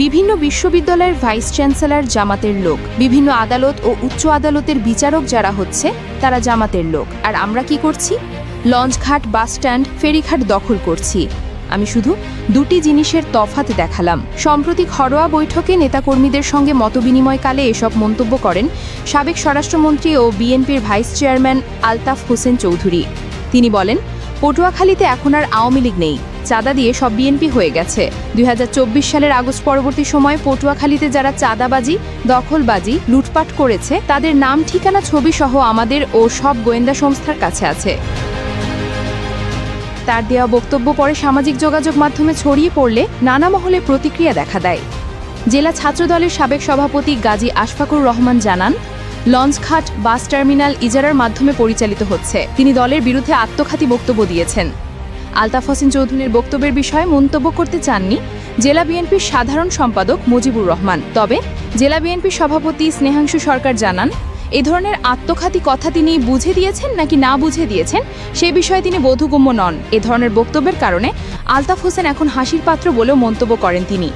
বিভিন্ন বিশ্ববিদ্যালয়ের vice chancellor জামাতের লোক, বিভিন্ন আদালত ও উচ্চ আদালতের বিচারক যারা হচ্ছে, তারা জামাতের লোক। আর আমরা কি করছি? লঞ্চঘাট, বাসস্ট্যান্ড, ফেরিঘাট দখল করছি। আমি শুধু দুটি জিনিসের তফাত দেখালাম। সম্প্রতি ঘরোয়া বৈঠকে নেতাকর্মীদের সঙ্গে মতবিনিময়কালে এসব মন্তব্য করেন সাবেক স্বরাষ্ট্রমন্ত্রী ও বিএনপির ভাইস চেয়ারম্যান আলতাফ হোসেন চৌধুরী। তিনি বলেন পটুয়াখালীতে এখন আর আওয়ামী লীগ নেই। চাঁদা দিয়ে সব বিএনপি হয়ে গেছে। দুই হাজার চব্বিশ সালের আগস্ট পরবর্তী সময় পটুয়াখালীতে যারা চাঁদাবাজি, দখলবাজি, লুটপাট করেছে, তাদের নাম, ঠিকানা ছবি সহ আমাদের ও সব গোয়েন্দা সংস্থার কাছে আছে। তার দেওয়া বক্তব্য পরে সামাজিক যোগাযোগ মাধ্যমে ছড়িয়ে পড়লে নানা মহলে প্রতিক্রিয়া দেখা দেয়। জেলা ছাত্রদলের সাবেক সভাপতি গাজী আশফাকুর রহমান জানান লঞ্চঘাট বাস টার্মিনাল ইজারার মাধ্যমে পরিচালিত হচ্ছে। তিনি দলের বিরুদ্ধে আত্মঘাতী বক্তব্য দিয়েছেন। আলতাফ হোসেন চৌধুরীর বক্তব্যের বিষয়ে মন্তব্য করতে চাননি জেলা বিএনপির সাধারণ সম্পাদক মুজিবুর রহমান। তবে জেলা বিএনপির সভাপতি স্নেহাংশু সরকার জানান, এ ধরনের আত্মঘাতী কথা তিনি বুঝে দিয়েছেন নাকি না বুঝে দিয়েছেন সে বিষয়ে তিনি বোধগম্য নন। এ ধরনের বক্তব্যের কারণে আলতাফ হোসেন এখন হাসির পাত্র বলেও মন্তব্য করেন তিনি।